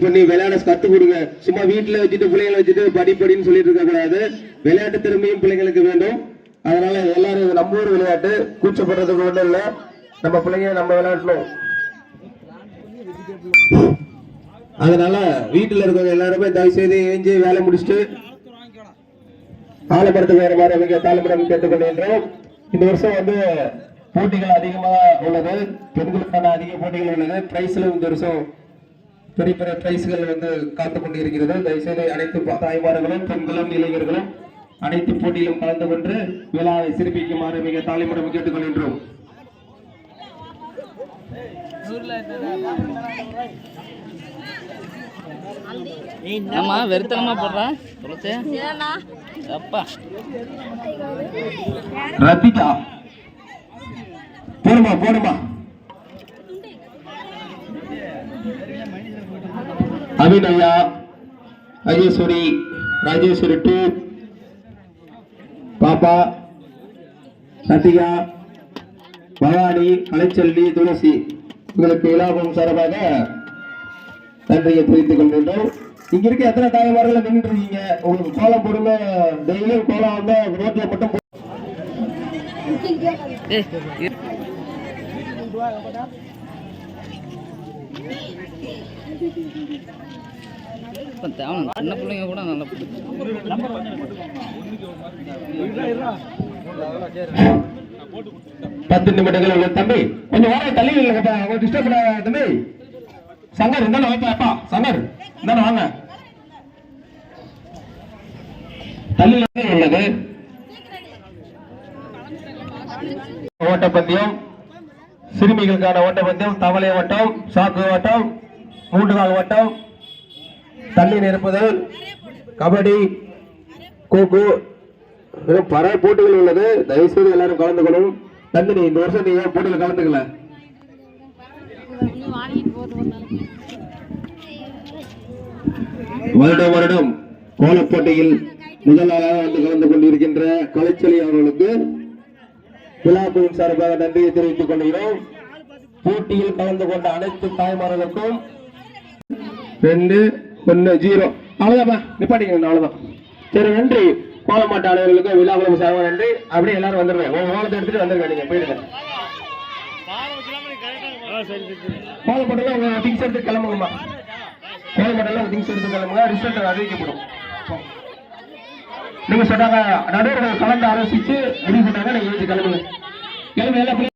பண்ணி விளையாட கத்து கொடுங்க. சும்மா வீட்டுல வச்சுட்டு பிள்ளைங்களை வச்சுட்டு படி படின்னு சொல்லிட்டு இருக்க கூடாது. விளையாட்டு திறமையும் பிள்ளைங்களுக்கு வேண்டும். அதனால எல்லாரும் நம்ம ஊர் விளையாட்டு. கூச்சப்படுறதுக்கு ஒன்றும் இல்ல. நம்ம பிள்ளைங்க நம்ம விளையாடணும் அதனால வீட்டுல இருக்கவங்க எல்லாருமே தயவு செய்து ஏஞ்சி வேலை முடிச்சுட்டு தாளப்படத்துக்கு வேற மாதிரி அவங்க தாளப்படம் கேட்டுக்கொள்கின்றோம் இந்த வருஷம் வந்து போட்டிகள் அதிகமாக உள்ளது. பெண்களுக்கான அதிக போட்டிகள் உள்ளது. பிரைஸ்ல இந்த வருஷம் பெரிய பெரிய பிரைஸ்கள் வந்து காத்து கொண்டு இருக்கிறது தயவுசெய்து அனைத்து தாய்மார்களும் பெண்களும் இளைஞர்களும் அனைத்து போட்டியிலும் கலந்து கொண்டு விழாவை சிறப்பிக்குமாறு மிக தாலிமுறை கேட்டுக்கொள்கின்றோம். ஆமா வெறுத்தனமா போடுறான் அப்பா. ரத்திகா. போடுமா போடுமா? அபிநயா ராஜேஸ்வரி ராஜேஸ்வரி டூ பாப்பா சத்யா பவானி கலைச்செல்வி துளசி. உங்களுக்கு விழாபம் சார்பாக நன்றியை தெரிவித்துக் கொள்கின்றோம். இங்க இருக்க எத்தனை தாய்மார்கள் நின்றுட்டு இருக்கீங்க? உங்களுக்கு கோலம் போடுங்க. டெய்லியும் கோலம் வந்து ரோட்ல மட்டும் போ- இப்ப தேவன் சின்ன பிள்ளைங்க கூட நல்லா பத்து நிமிடங்கள் உள்ள தம்பி கொஞ்சம் ஓர தள்ளி இல்லைங்கப்பா அவங்க டிஸ்டர்ப் பண்ண தம்பி. சங்கர் இருந்தாலும் வாங்கப்பா சங்கர் இருந்தாலும் வாங்க. தள்ளி உள்ளது. ஓட்டப்பந்தயம். சிறுமிகளுக்கான ஓட்டப்பந்தயம் தவளை ஓட்டம் சாக்கு ஓட்டம். மூன்று நாள் ஓட்டம் தண்ணி நிரப்புதல் கபடி கோகோ இன்னும் பல போட்டிகள் உள்ளது. தயவு செய்து எல்லாரும் கலந்துக்கணும் நந்தினி இந்த வருஷம் நீங்க போட்டியில் கலந்துக்கல? வருடம் வருடம் கோலப் போட்டியில் முதல் வந்து கலந்து கொண்டிருக்கின்ற கலைச்செலி அவர்களுக்கு விழாக்குழுவின் சார்பாக நன்றியை தெரிவித்துக் கொள்கிறோம். போட்டியில் கலந்து கொண்ட அனைத்து தாய்மார்களுக்கும் ரெண்டு ஒன்று ஜீரோ. அவ்வளவுதான்ப்பா. நிப்பாட்டிக்கணும் அவ்வளோதான் சரி நன்றி. கோலமாட்ட விழா விழாக்குழு சார்பாக நன்றி. அப்படியே எல்லாரும் வந்துடுவேன் உங்கள் கோலத்தை எடுத்துட்டு வந்துருங்க நீங்க. போயிடுங்க. கோலப்பட்டெல்லாம் உங்க திங்ஸ் எடுத்து கிளம்புங்கம்மா. கோலப்பட்டெல்லாம் திங்ஸ் எடுத்து கிளம்புங்க. ரிசல்ட் அறிவிக்கப்படும். நீங்க சொன்னாங்க நடுவர்கள் கலந்து ஆலோசிச்சு முடிவு பண்ணாங்க நீங்க கிளம்புங்க. கிளம்பி